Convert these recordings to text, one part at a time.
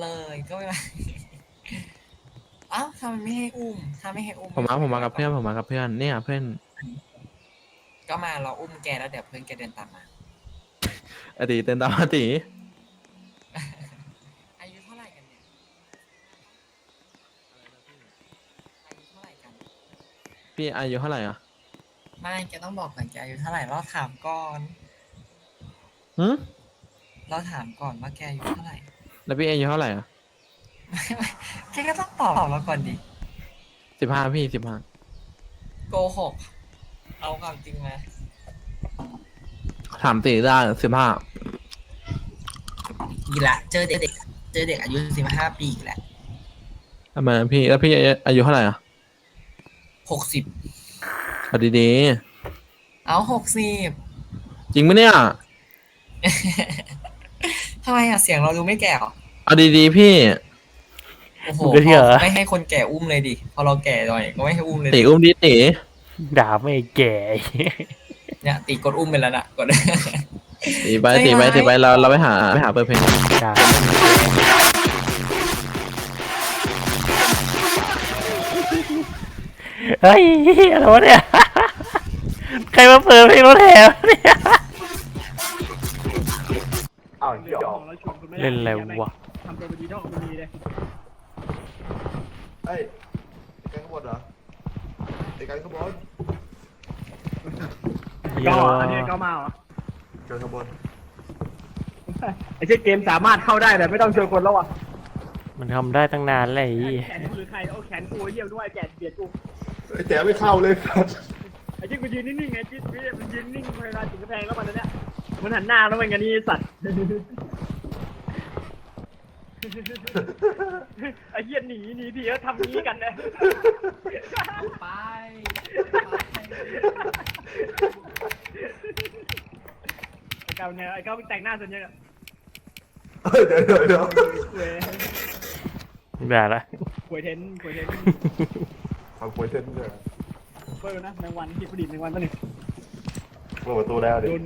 เลยก็ไม่เอ้าทำไมไม่ให้อุ้มถ้าไม่ให้อุ้มผมมาผมมากับเพื่อนผมมากับเพื่อนเนี่ยเพื่อนก็มาเราอุ้มแกแล้วเดี๋ยวเพื่อนแกเดินตามมา อดีตเต้นตามอดีอายุเท่าไหร่กันเนี่ยอายุเท่าไหร่กัน พี่อายุเท่าไหร่อะไม่แกต้องบอกก่อนแกอายุเท่าไหร่เราถามก่อน หืมเราถามก่อนว่าแกอายุเท่าไหร่ แล้วพี่อายุเท่าไหร่อะแกก็ต้องตอบเราก่อนดิ สิบห้าพี่สิบห้าโกหก เอาความจริงมาถามตีได้สิบห้าอีกละ เจอเด็กเจอเด็กอายุสิบห้าปีอีกแล้วทำไมอะพี่แล้วพี่อายุเท่าไหร่อะหกสิบเอาดีเอาหกสิบๆจริงไหมเนี่ย ทำไมอะเสียงเราดูไม่แก่หรอ เอาดีๆพี่ โอ้โหไม่เชื่อไม่ให้คนแก่อุ้มเลยดิ พอเราแก่หน่อยก็ไม่ให้อุ้มเลยตีดิอุ้มดีตีด่าไม่แก่ เนี่ยตีกดอุ้มไปแล้วน่ะกด ตีไปไม่ตีไปไม่ตีไปเราเราไปหาไปหาเปิดเพลงด่าเฮ้ยอะไรวะเนี่ย ใครมาเปิดเพลงรถแห่วะเนี่ยอ้าวหยอกเล่นอะไรวะ ทำตัวเป็นดีเท่ามันดีเลยเอ้ยไอ้แกงขบวนเหรอไอ้แกงขบวนเหี้ยก็อะอันนี้วะก็มาเหรอแกงขบวนไอ้เช่นเกมสามารถเข้าได้แต่ไม่ต้องเชิญคนแล้วอะมันทำได้ตั้งนานแล้วไอ้เหี้ยแขนกูหรือใครเอาแขนกูเยี่ยมด้วยแขนเบียดกูไอ้แจ๋ไม่เข้าเลยครับไอ้เช่นกูยืนนิ่งๆไงจิ๊ดมันยืนนิ่งเวลาถึงกระแพงแล้วมันเนี่ยมันหันหน้าแล้วมันกันนี่สัตว์ ไอ้เหี้ยหนีหนีทีแล้วทำงี้กันนะไปไอ้เก้าเนี่ยไอ้เก้าแต่งหน้าส่วนใหญ่อะเฮ้ยเดี๋ยวเดี๋ยวเดี๋ยวเว้ยด่าละ หวยเทนหวยเทนทำโวยเส้นด้วยเปิดนะแมงวันที่ผลิตแมงวันตัวหนึ่งเปิดประตูแล้วดิโดน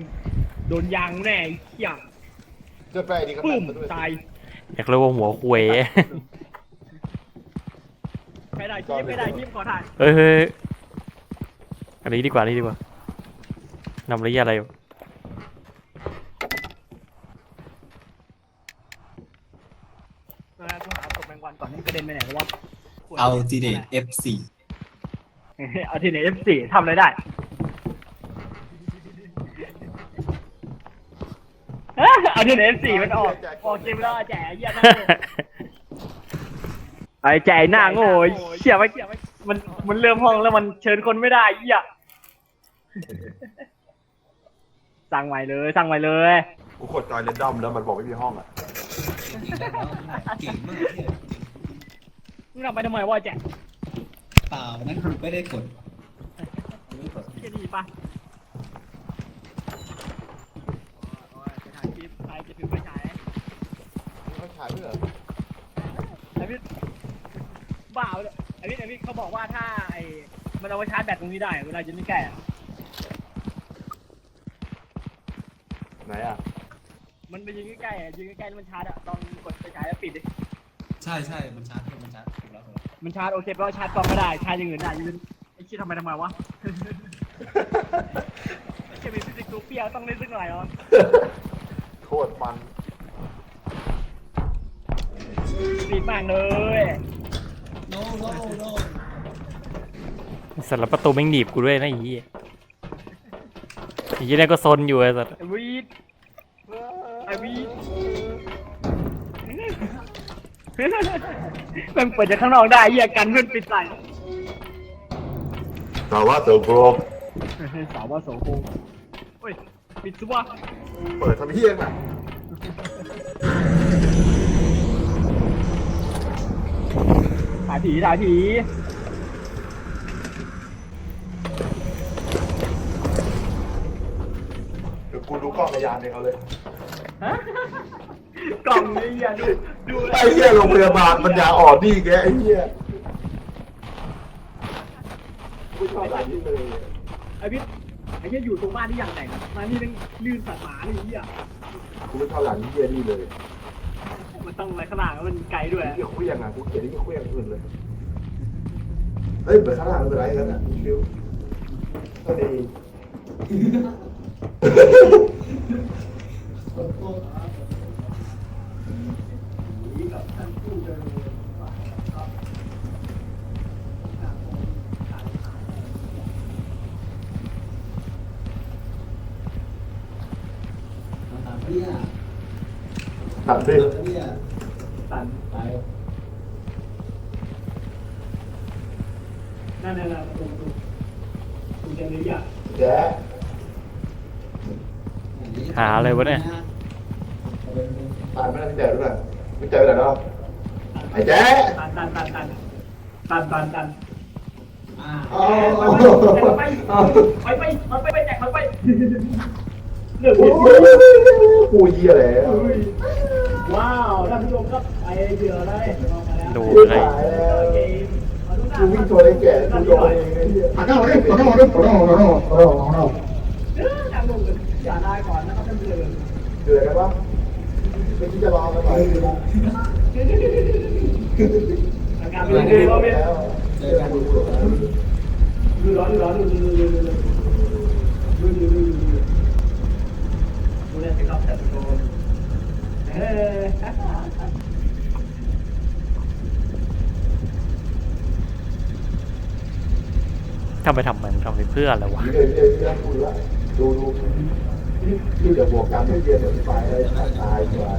โดนยางแน่ไอ้เหี้ยเจะแปลดีก็ปุ้มตัดมาด้วยตาย อยากรู้ว่าหัวควยไม่ได้คีบไม่ได้คีบขอถ่ายเฮ้ยเฮ้ยอันนี้ดีกว่าอันนี้ดีกว่านำระยะอะไรวะเออกูหาศพแมงวันก่อนให้กระเด็นไปไหนเพราะว่าเอาทีเด F4 เอาทีไหน F4 ทำอะไรได้ เอ้ยเอาทีไหน F4 มันออกออกเกมแล้วแจ๋เหี้ยหน้าโง่ไอ้แจ๋หน้าโง่เชี่ยไว้มันมันเริ่มห้องแล้วมันเชิญคนไม่ได้เหี้ยสั่งใหม่เลยสั่งใหม่เลยกูกดจอยเรนดอมแล้วมันบอกไม่มีห้องอะเก่งมากเนี่ยมึงทำไปทำไมวะแจ๋เปล่านั้นกูไม่ได้กดไม่ได้กดแค่ดีปะไปถ่ายคลิปจะถือไปฉายเขาฉายด้วยเหรอไอ้พี่บ้าเลยไอ้พี่ไอ้พี่เขาบอกว่าถ้าไอ้มันเอาไว้ชาร์จแบตตรงนี้ได้ เวลาจะไม่แก่ไหนอะ มันไปยิงใกล้ๆอะยิงใกล้ๆแล้วมันชาร์จอะลองกดไปฉายแล้วปิดดิ ใช่ใช่มันชาร์จมันชาร์จถูกแล้วถูกแล้วมันชาร์จโอเคเพราะว่าชาร์จกล้องไม่ได้ ชาร์จอย่างอื่นได้ยืนไอ้คิดทำไมทำไมวะ ไอ้เชี่ยมีฟิสิกส์ตัวเปียต้องเล่นสักหน่อยเหรอโค ตรมันปิดมากเลยโน้โน้โน้สัตว์แล้วประตูแม่งหนีบกูด้วยนะไอ้เหี้ยไอ้เหี้ยนี่นก็ซนอยู่ไอ้สัตว์ไอ้วีดไอ้วีดแม่งเปิดจากข้างนอกได้เหี้ยกันเพื่อนปิดใส่แต่ว่าตัวโกรกสาวว่าโสโครกเฮ้ย ปิดซัวเปิดทำเฮี้ยงอะถ่ายผีถ่ายผีเดี๋ยวกูดูกล้องพยานเองเอาเลย กล่องนี่อย่าดูดูไอ้เหี้ยโรงพยาบาลปัญญาอ่อนนี่แกไอ้เหี้ยกูชอบอะไรนี่เลย ไอ้พี่ไอ้เหี้ยอยู่ตรงบ้านที่อย่างไหนนะมานี่นึงลื่นสัตว์หมาเลยไอ้เหี้ยกูไม่ชอบหลังนี่เหี้ยนี่เลยมันต้องอะไรขางหนาดมันไกลด้วยที่คุยยังอะกูเขียนที่คุยยังอื่นเลยเฮ้ยเปิดข้างล่างไม่เป็นไรกันนะชิวก็ดี ตามเนี่ย ตัดดิเนี่ยตันไปนั่นนั่นนั่นตรงตรงตรงเจนี้อะแจ๊หาอะไรวะเนี่ย ตัดไม่ได้พี่แจ๊ด้วยพี่แจ๊ไปไหนแล้วไอ้แจ๊ตันตันตันตันตันตันตันอ๋อไปไปไปไปไปไปแจกไปหนึ่งกูเยี่ยแล้วาวท่านผู้ชมครับไอเดือได้มาแล้วดูกูอะไรตายแล้วเกมมาดูหน้ากูวิ่งชนไอ้แก่กูโดนเองไอ้เหี้ยเออทางลงเลยอย่าได้ก่อนนะครับท่านผู้ชมเดือดกันปะไม่คิดจะรอกันหน่อยอาการเป็นยังไงวะเนี่ยเจอกันดูร้อนดูร้อนดูดูดูดูดูดูดูดูดูดูเนี่ยสิครับท่านผู้ชมเออ ทำไปทำมันทำไปเพื่ออะไรวะเดี๋ยวเดี๋ยวเดี๋ยวกูละดูดูดูเดี๋ยวบวกกันไม่เยียนเดี๋ยวไปเลยตายกว่า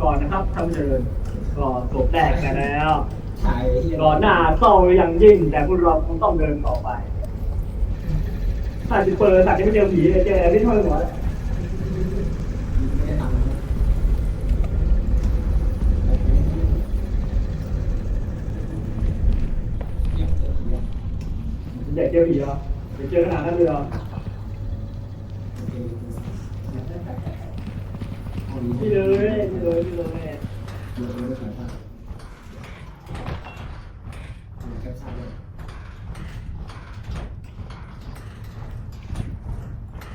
ก่อนนะครับท่านผู้ชมก็จบแรกกันแล้วถ่ายเฮียก่อนหน้าเศร้าอย่างยิ่ง แต่พวกเราคงต้องเดินต่อไปถ้าจะเปิดสัตว์ที่ไม่เจอผีเลยเจอไม่ช่วยหัวแล้ว ไม่ได้ทำ อยาก เจอผีเหรออยากเจอขนาดนั้นเลยเหรอพี่เลยพี่เลยพี่เลย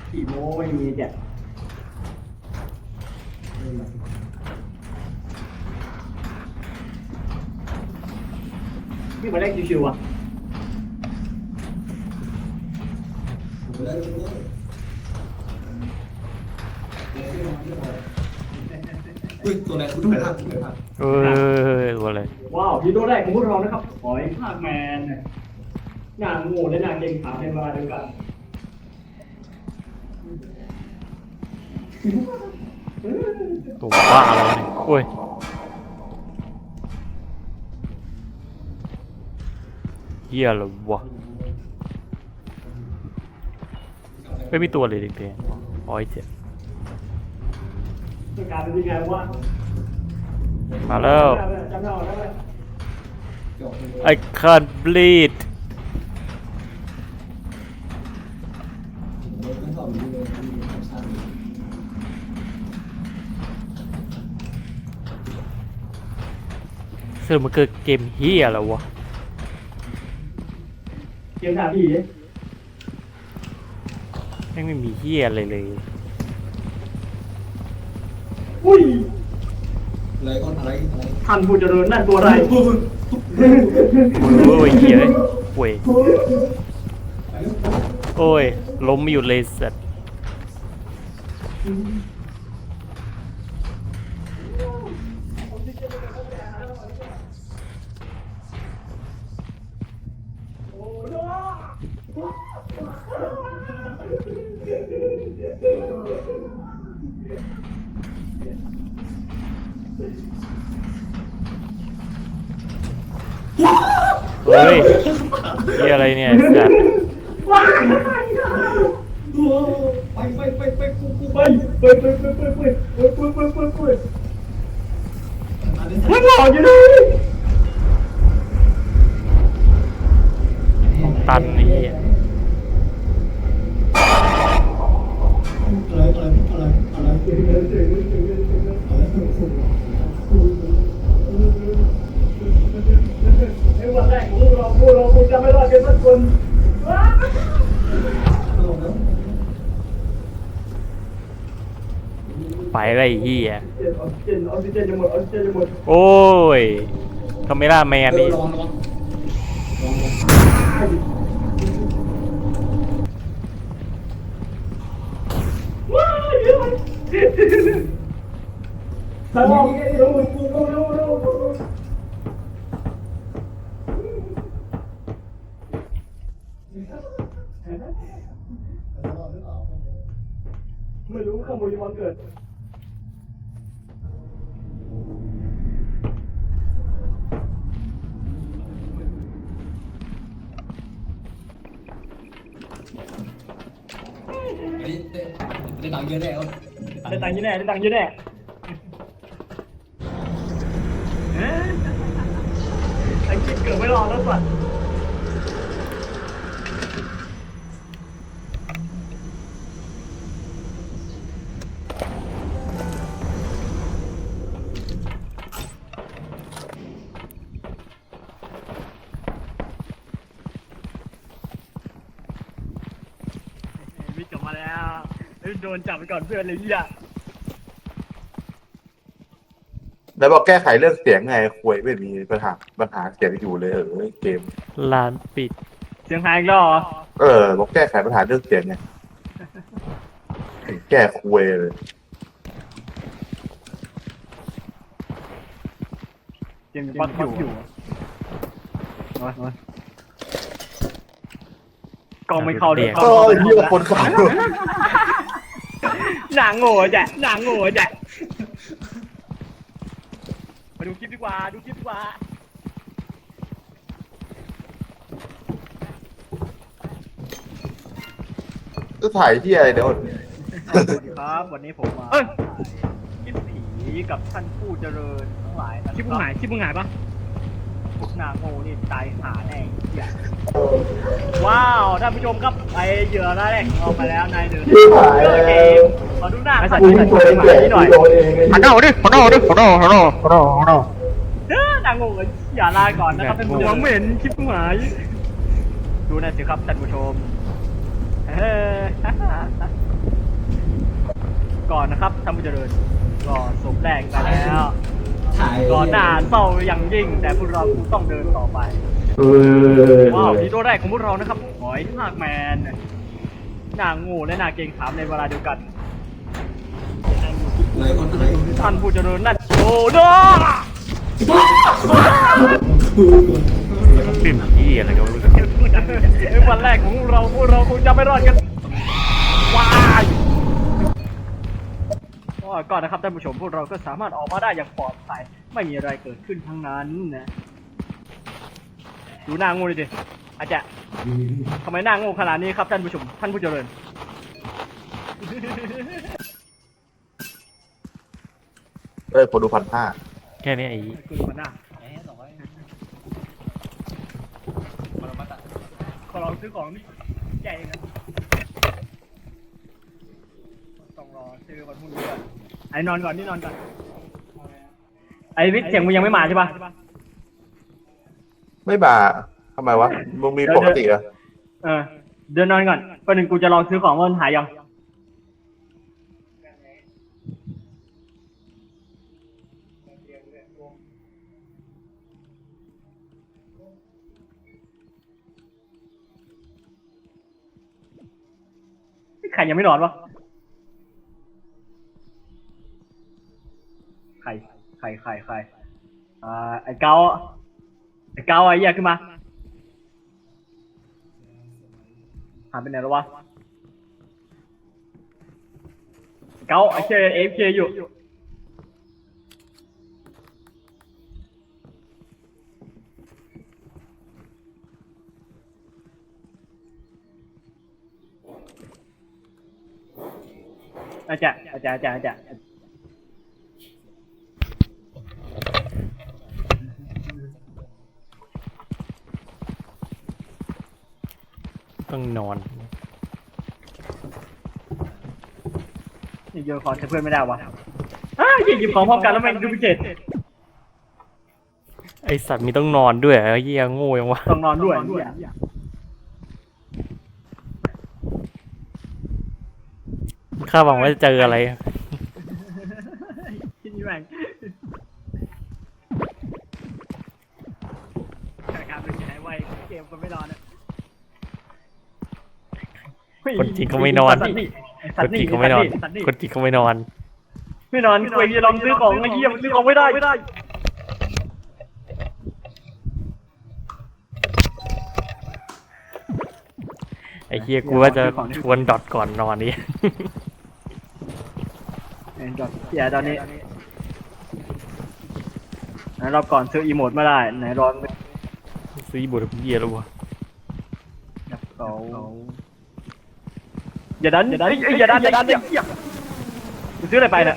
ผีโม้ไม่มีแจกพี่มาได้ชิวๆอะ อุ้ ยตัวอะไรคุณไม่ทันไม่ทันเออตัวอะไรว้าวฮีโร่แรกของพวกเรานะครับหอยภาคแมนหน้าโง่และน้าเก่งขาเป็นเวลาเดียวกันตัวบ้าแล้วนี่โอ้ยเฮียเหรอวะไม่มีตัวเลยเด็กๆอ๋อยเจ็ดต้องการเป็นยังไงวะ มาแล้ว I can't bleed ซึ่งมันคือเกมเฮียแล้ววะ เกมหน้าพี่ไม่มีเฮียอะไรเลย อุ้ย อะไรก็อะไรอะไรท่านผู้เจริญนั่นตัวอะไร โอ้ยเฮียเลยเว้ยโอ้ยล้มไม่หยุดเลยสัตว์ เฮ้ย เฮียอะไรเนี่ยไอ้สัตว์ไปไปไปไปกูกูไปไปไปไปไปไปไปไปไปไปไปอันนี้มันหลอกอยู่ดิตันนี่ ไว้เฮียออกซิเจนออกซิเจนจะหมดออกซิเจนจะหมดโอ้ยคาเมล่าแมนนี่ระวังระวังระวังระวังสมองเร็วเร็วเร็วเเฮ้ได้ได้ตังค์เยอะแล้วได้ตังค์เยอะแน่ได้ตังค์เยอะแน่เอ๊ะไอ้คิดเกิดไม่รอแล้วสัตว์ โดนจับไปก่อนเพื่อนเลยเนี่ยแล้วบอกแก้ไขเรื่องเสียงไงคุยไม่มีปัญหาปัญหาเสียงอยู่เลยเออเกม ลานปิด เสียงหายอีกแล้วเหรอเออบอกแก้ไขปัญหาเรื่องเสียงไงแก้คุยเลย เสียงปักอยู่เอาไว้เอาไว้กล้องไม่เข้าด้วยก็เยี่ยคนขับ หนังโง่จ้ะหนังโง่จ้ะมาดูคลิปดีกว่า ดูคลิปดีกว่า จะถ่ายที่อะไรเดี๋ยวสวัสดีครับ วันนี้ผมมาคิดผีกับท่านผู้เจริญทั้งหลายนะคลิปมึงหายคลิปมึงหายปะพวกนางโง่นี่ตายหาแน่เหี้ย ว้าวท่านผู้ชมครับไอเหยื่อรายแรกของเรามาแล้วนายเดินเจอเกมขอดูหน้าท่านผู้ชมนี่หน่อยหันหน้าดิหันหน้าดิหันหน้าหันหน้าหันหน้าหันหน้าเด้อนางโง่เอ้ยอย่าลาก่อนนะครับท่านผู้ชมไม่เห็นคลิปมึงหายดูหนะสิครับท่านผู้ชมเฮ้ยก่อนนะครับท่านผู้เจริญก็สมแรงไปแล้วถ่ายก่อนหน้าเศร้าอย่างยิ่ง แต่พวกเราคงต้องเดินต่อไป เออว้าวทีตัวแรกของพวกเรานะครับหอยทากแมนหน้าโงูและหน้าเกรงขามในเวลาเดียวกันเลยคนเลยท่านผู้เจริญนั่นโอ้โดตื่นที่อะไรกันไม่รู้ในวันแรกของเราพวกเราคงจะไม่รอดกันว้ายก็ก่อนนะครับท่านผู้ชมพวกเราก็สามารถออกมาได้อย่างปลอดภัยไม่มีอะไรเกิดขึ้นทั้งนั้นนะ ดูหน้างูเลยดิอาจจะทำไมหน้างูขนาดนี้ครับท่านผู้ชมท่านผู้เจริญเออคนดูพันห้าแค่นี้ไอ้คุณมาหน้าแหมสองร้อยขอลองซื้อของนี่ใหญ่นะต้องรอซื้อวันพรุ่งนี้ก่อนไอ้นอนก่อนนี่นอนก่อนไอ้วิทย์เสียงมึงยังไม่มาใช่ปะ ไม่มาทำไมวะมึงมีปกติเหรอเออ เดินนอนก่อนประหนึ่งกูจะลองซื้อของว่ามันหายยังใครยังไม่นอนวะใครใครใครใครอ่าไอ้เกา ไอ้เกาไอ้เหี้ยขึ้นมาหายไปไหนแล้ววะเกาไอ้เคเอฟเคอยู่อาจารย์อาจารย์อาจารย์อาจารย์ ต้องนอนนี่โยนของใช้เพื่อนไม่ได้วะอ้าวหยิบของพร้อมกันแล้วแม่งดูพิเศษไอสัตว์มีต้องนอนด้วยเหรอไอ้เหี้ยโง่ยังวะต้องนอนด้วยข้าหวังว่าจะเจออะไรแม่งการเป็นยังไงไวเกมก็ไม่รอนะ คนจริงเขาไม่นอน สัตว์คสัตนว์จริงเขาไม่นอน สัตว์คนจริงเขาไม่นอน ไม่นอนคุยจะลองซื้อของไอ้เหี้ยมันซื้อของไม่ได้ไม่ได้ไอ้เฮียกูว่าจะชวนดอทก่อนนอนนี่เอ็นจอดเสียตอนนี้ไหนรอบก่อนซื้ออีโมดไม่ได้ไหนรอนซื้อบุตรเฮียแล้ววะยับเขา อย่าดันอย่าดันเอ้ยอย่าดันอย่าดันไอ้เหี้ยมึงซื้ออะไรไปนะ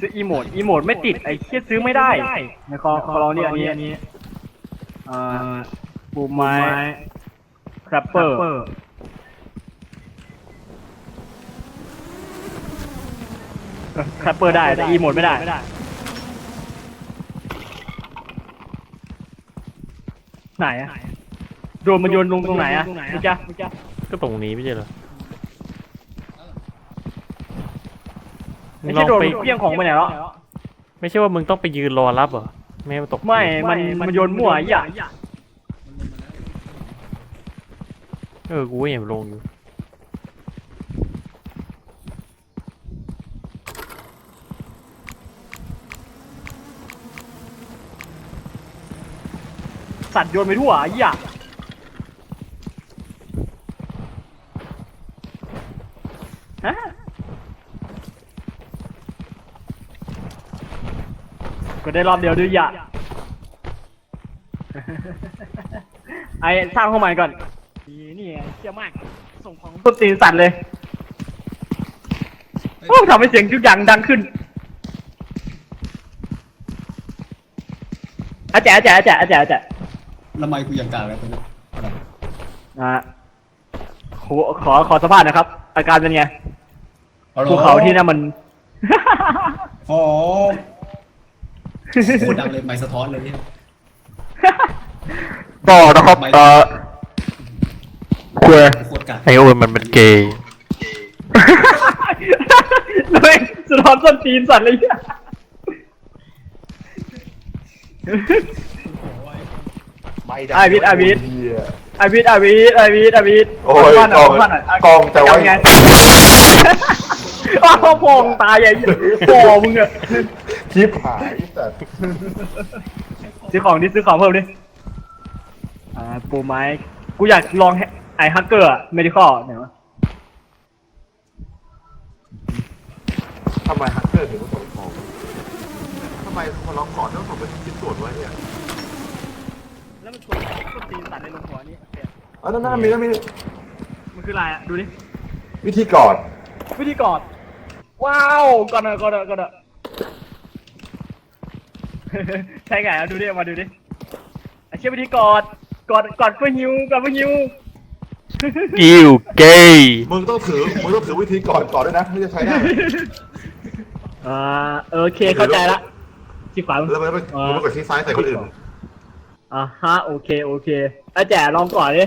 ซื้ออีโมดอีโมดไม่ติดไอ้เหี้ยซื้อไม่ได้ในคอคอเราเนี่ยอันนี้อันนี้อ่าปูไม้คราปเปอร์คราปเปอร์ได้แต่อีโมดไม่ได้ ไหนอะโดนมันโยนลงตรงไหนอะมึงจะมึงจะก็ตรงนี้ไม่ใช่เหรอไม่ลใช่องโดนไปมันเพี้ยงของไปไหนแล้วไม่ใช่ว่ามึงต้องไปยืนรอรับเหรอไม่ให้มันตกไม่มันมันโยนมั่วไอ้เหี้ยเออกูก็เห็นลงอยู่ สัตว์โยนไปทั่วไอ้เหี้ยฮะก็ได้รอบเดียวด้วยอย่าไอ้สร้างเข้ามาก่อนนี่นี่ไงเชี่ยมาก ส่งของต้นตีนสั่นเลยโอ้ทำให้เสียงทุกอย่างดังขึ้นอาแจ๋อาแจ๋อาแจ๋อาแจ๋อาแจ๋ ละไมกูยังกลางเลยตอนนี้นะฮะขอขอขอสัมภาษณ์นะครับ อาการเป็นไงฮัลโหลภูเขาที่นั่นมัน โอ้โคตรดังเลยไมค์สะท้อนเลยเนี่ย ต่อนะครับเอ่อคุยโคตรกัดไอโอมันเป็นเกย์เฮ้ยสะท้อนส้นตีนสั่นเลยเหี้ย ไม่ไอวิทย์ไอวิทย์ เหี้ยไอวิทย์ไอวิทย์ไอวิทย์ไอวิทย์โอ้ยขสัมภาษณ์หน่กองสัมภาษณ์หน่อยกองจะไว้ไงอ้าวพองตายใหญ่พอมึงอะชิปหายแต่ซื้อของดิซื้อของเพิ่มดิอ่าปูไม้กูอยากลองไอฮักเกอร์อะเมดิคอลไหนวะทำไมฮักเกอร์ถึงต้องส่งของทำไมพอเราขอต้องส่งเป็นชิ้นส่วนไว้เนี่ย แล้วมันชวนส้นตีนสั่นในลงหัวนี่อ๋อนั่นนั่นมีนั่นมีมันคืออะไรอะดูดิ วิธีกอดวิธีกอด ว้าวกอดเนอะกอดเนอะกอดเนอะใช่ไงเอาดูดิมาดูดิไอเชี่ยวิธีกอด กอด กอดเพื่อหิวกอดเพื่อหิวกิวเกย์มึงต้องถือมึงต้องถือวิธีกอดก่อนด้วยนะไม่จะใช้ได้อ่าโอเคเข้าใจละที่ขวาแล้วมันไปมันไปกดชี้ซ้ายใส่คนอื่น อ่าฮะโอเคโอเคไอาแจ๋ลองก่อนดิ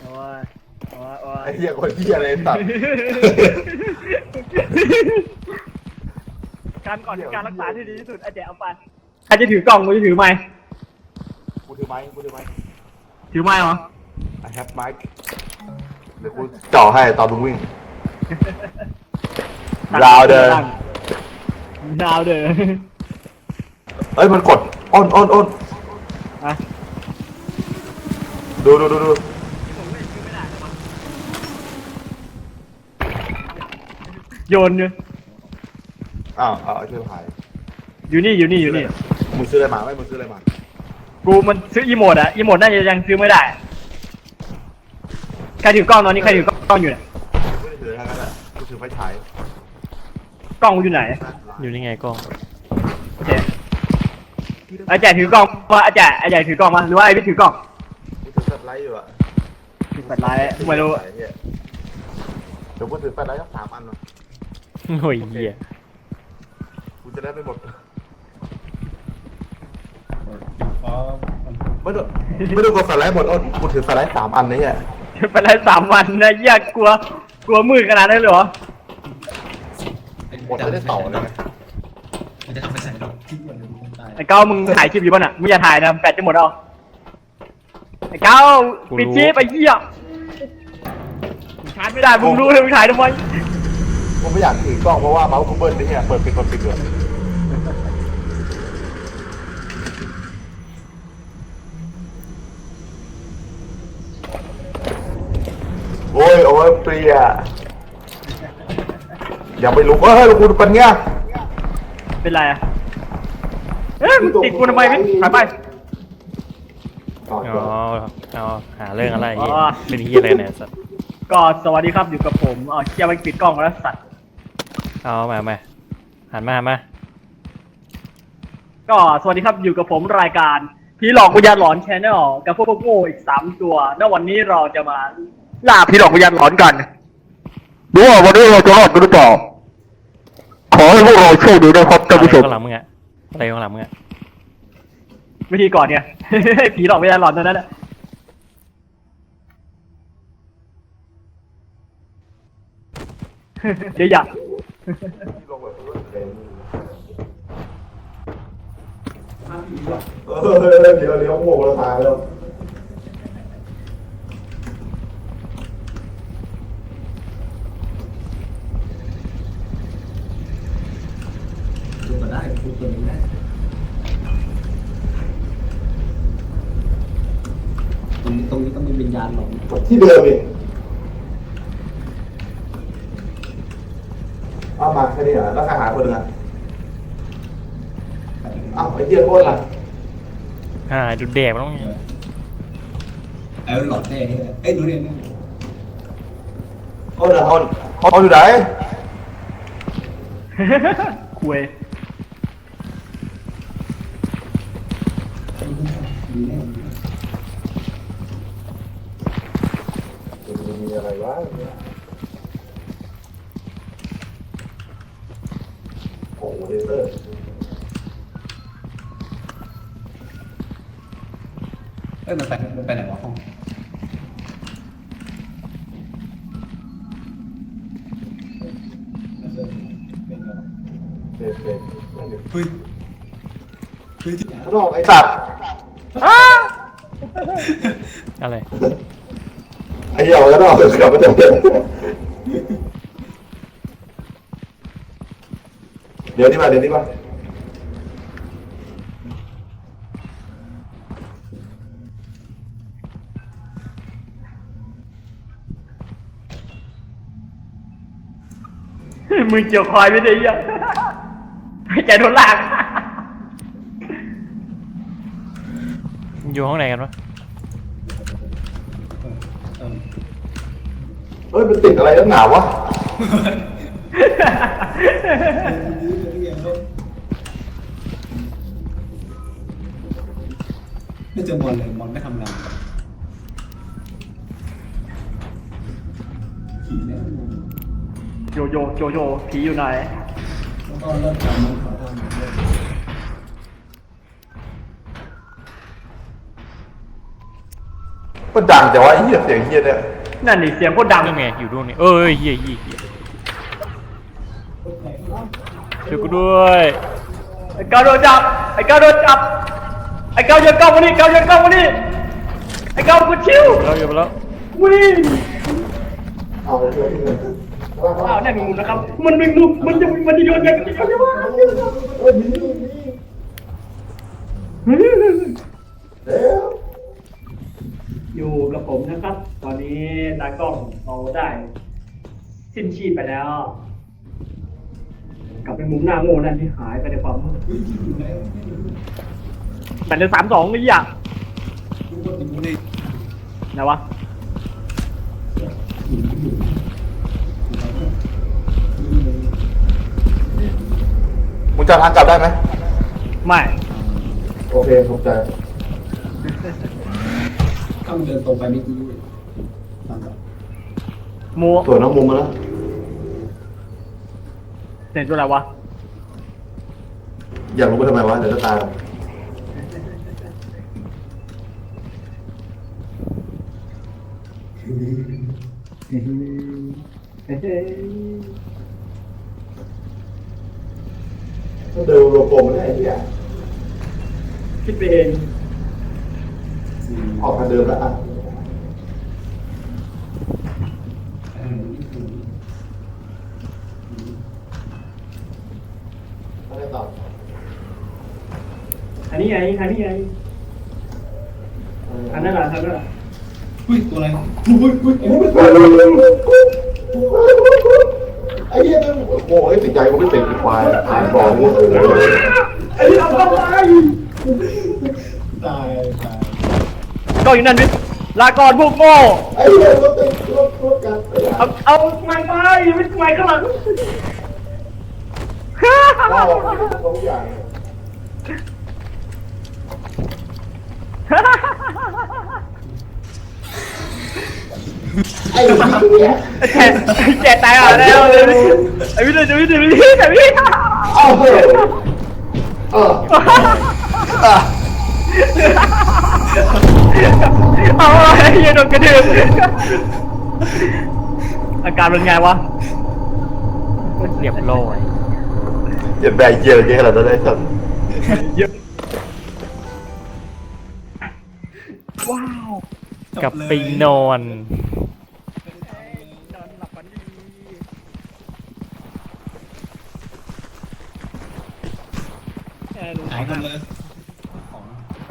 โอ้ยโอ้ยโอ้ยไอ้เหี้ยคนเหี้ยอะไรตัด การก่อนคือการรักษาที่ดีที่สุดไอาแจ๋เอาไปใครจะถือกล่องกูจะถือไม้กูถือไม้กูถือไม้ ถือไม้เหรอ I have mic เดี๋ยวกูจ่อให้ตอนมึงวิ่ง Louder ดาวเดอ เอ้ยมันกดอ้นอ้นอ้นอะ ดูดูดูดูโยนอยู่อ้าวอ้าวช่วยหายอยู่นี่อยู่นี่อยู่นี่ มึงซื้ออะไรมาไม่มึงซื้ออะไรมากูมันซื้ออีโมดอะอีโมดน่าจะยังซื้อไม่ได้ใครถือกล้องตอนนี้ใครถือกล้องอยู่เนี่ยไม่ได้ถืออะไรกันอะกูถือไฟฉายกล้องกูอยู่ไหน อยู่นี่ไงกล้องโอเค อาจารย์ถือกล้องว่าอาจารย์อาจารย์ถือกล้องมาหรือว่าไอ้พี่ถือกล้องกูถือแฟลชไลท์อยู่อะถือแฟลชไลท์ไม่รู้เหี้ยเดี๋ยวกูถือแฟลชไลท์สักสามอันหน่อยโอ้ยเหี้ยกูจะได้ไม่หมดเพราะมันไม่ต้องไม่ต้องกดสไลด์หมดอ้นกูถือสไลด์สามอันนี่อะไปแล้วสามวันนะเหี้ยกลัวกลัวมืดขนาดนั้นเลยเหรอหมดไม่ได้ต่อเลยนะมัน จะทำไปใส่ดอกที่เหมือนคนตายไอ้เก้ามึงถ่ายคลิปอยู่ป่ะน่ะมึงอย่าถ่ายนะแบตจะหมดเอาไอ้เก้าปิดคลิปไอ้เหี้ยมึงชาร์จไม่ได้มึงรู้เลยมึงถ่ายทำไมกูไม่อยากถือกล้องเพราะว่าเมาส์กูเบิ้ลนี่เนี่ยเปิดปิดเปิดปิดเลยโอ้ยโอ้ยเปรียอย่าไปลุกเฮ้ยลุกกูเป็นเงี้ย เป็นไรอะเอ้ยมึงติดกูทำไมพี่ถ่ายไปอ๋อเอาหาเรื่องอะไรอ๋เหี้ยอเป็นเหี้ยอะไรเนี่ยสัตว์ก็สวัสดีครับอยู่กับผมอ๋อเกียร์ไปปิดกล้องแล้วสัตว์ เอามามาหันมาหันมาก็สวัสดีครับอยู่กับผมรายการผีหลอกวิญญาณหลอนแชนแนลกับพวกโง่อีกสามตัว แล้ววันนี้เราจะมาล่าผีหลอกวิญญาณหลอนกัน ดูว่าวันนี้เราจะรอดกันหรือเปล่า ขอให้พวกเราโชคดีนะครับท่านอะไรผู้ชม ข้างหลังมึงอะอะไรข้างหลังมึงอะวิธีก่อนเนี่ย ผีหลอกวิญญาณหลอนตัวนั้นแหละเดี๋ยวอย่าเออเดี๋ยวเดี๋ยวโง่เราตายแล้ว ดูมา ได้ดูตัวนี้ได้ตรงนี้ตรงนี้ต้องมีวิญญาณหลงที่เดิมอีกเอามาแค่นี้เหรอแล้วใครหาคนหนึ่งอะอ้าวไอ้เจี๊ยบโคตรล่ะอ่าดูแดกมันต้องเออหลอดแน่เนี่ยเอ้ยดูเนี่ยโอ้ยเอาเอาอยู่ไหน คุย ดูแน่ มีอะไรวะโอ้โหเลเซอร์ เอ้ยมันไปมันไปไหนวะห้องเด็ดเด็ดเฮ้ยเฮ้ยที่ไหนข้างนอกไอ้สัตว์อะไร ไอ้เหี้ยข้างนอกเสือมันจะเดี๋ยวนี้มาเดี๋ยวนี้มา มึงเกี่ยวคอยไม่ได้ยังใจโดนลากอยู่ห้องไหนกันวะเออเฮ้ยมันติดอะไรนักหนาวะไม่เจอมอนเลยมอนไม่ทำงานผีเนี่ย โยโยโยโยผีอยู่ไหนแล้วก็เริ่มทำมันขอทำมันดังแต่ว่าไอ้เหี้ยเสียงเหี้ยเนี่ยนั่นนี่เสียงโคตรดัง นั่นไงอยู่ด้วยนี่เอ้ยเหี้ยเหี้ยเหี้ยช่วยกูด้วยไอ้ก้าวโดนจับ ไอ้ก้าวโดนจับ ไอ้ก้าวโยนกล้องมานี่ก้าวโยนกล้องมานี่ไอ้ก้าวกูชิวเราอยู่ไปแล้ววิ่ง เอาเลยอ้าวแน่นมุมนะครับ มันเป็นมุมมันจะมันจะโยนยังมันจะโยนยังไงเดี๋ยวอยู่กับผมนะครับ ตอนนี้ตากล้องเราได้สิ้นชีพไปแล้ว กลับไปมุมหน้าโง่นั่นที่หายไปในความมืดเฮ้ยที่อยู่ไหนวะแบ่เป็นสามสองนี่อะรู้ว่าติดอยู่ในนะวะ จะทางกลับได้ไหมไม่ โอเคถูกใจถ้องเดินตรงไปไม่ดีทางกลับมัวส่วน้องมุมมาแล้วเห็นตัวอะไรวะ อยากรู้ไปทำไมวะเดี๋ยวจะตายเฮ้ย ถ้าเดินโลโก้ไม่ได้เนี่ยคิดไปเองออกมาเดิมแล้วอะไม่ได้ตอบอันนี้ไงอันนี้ไงอันนั้นแหละอันนั้นแหละอุ้ยตัวอะไรอุ้ยอุ้ยอุ้ย ไอ้เหี้ยนั่นโอ้โหไอ้ติดใจกูไม่ติดควายขายของกูไอ้เอาเข้าไปตายตายก็อยู่นั่นวิลาก่อนพวกโง่ไอ้เหี้ยรถติดรถรถกันเอาเอาไม้ไปไม่ไม้ข้างหลังว้าวสองอย่าง ไอ้เหี้ยแกตายอะแล้วเลยไอ้วิทย์เลยวิทย์วิทย์ไอ้วิทย์เอาเถอะเออเอาไอ้เหี้ยโดนกระดืบอาการเป็นไงวะเรียบร้อยอย่าแบกเยร์เยอะขนาดนั้นเลยสัตว์ว้าว กับไปนอนนอนหลับฝันดี หายหมดเลยของ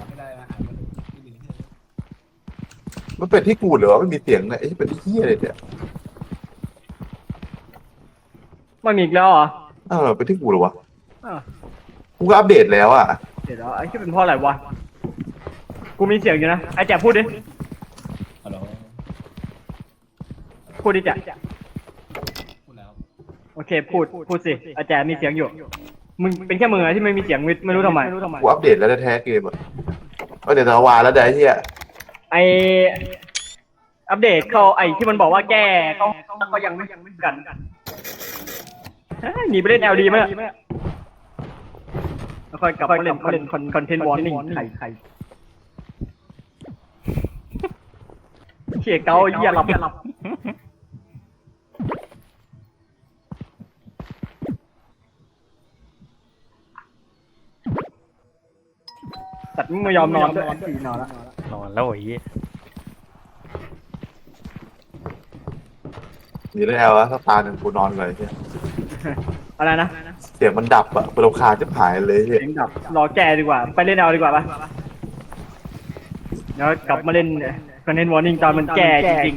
ไม่ได้ละหายหมดไม่มีที่ มัน เป็นที่กูเหรอไม่มีเสียงเลยไอ้เป็นที่เหี้ยเลยเนี่ยไม่มีอีกแล้วเหรอเออเป็นที่กูเหรอวะอะกูก็อัปเดตแล้วอะเดี๋ยวไอ้ที่เป็นเพราะอะไรวะ กูมีเสียงอยู่นะ ไอ้แจ๊พูดดิ ฮัลโหลพูดดิแจ๊พูดแล้ว โอเค พูด พูดสิ ไอ้แจ๊มีเสียงอยู่ มึงเป็นแค่มึงอะที่ไม่มีเสียงวิทย์ไม่รู้ทำไม กูอัปเดตแล้วแท้ๆเกมอะอัปเดตตะวาแล้วได้ไอ้เหี้ยไอ อัปเดตเขาไอที่มันบอกว่าแก้เขาก็ยังไม่ยังไม่กันเฮ้ยหนีไปเล่น LD ไหมเนี่ยแล้วค่อยกลับมาเล่นมาเล่นคอนเทนต์วอร์นิ่งใครใครเชี่ยเกาเหี้ยหลับหลับตัดมึงไม่ยอมนอนด้วยนอนแล้วนอนแล้วไอ้เหี้ยมีแล้วอะถ้าตาหนึ่งกูนอนเลยเนี่ยอะไรนะเสียงมันดับอะเป็นราคาจะหายเลยเหี้ยเสียงดับรอแก้ดีกว่า ไปเล่นเอาดีกว่าปะเดี๋ยวกลับมาเล่นคอนเทนต์วอร์นิ่งตอนมันแก้จริง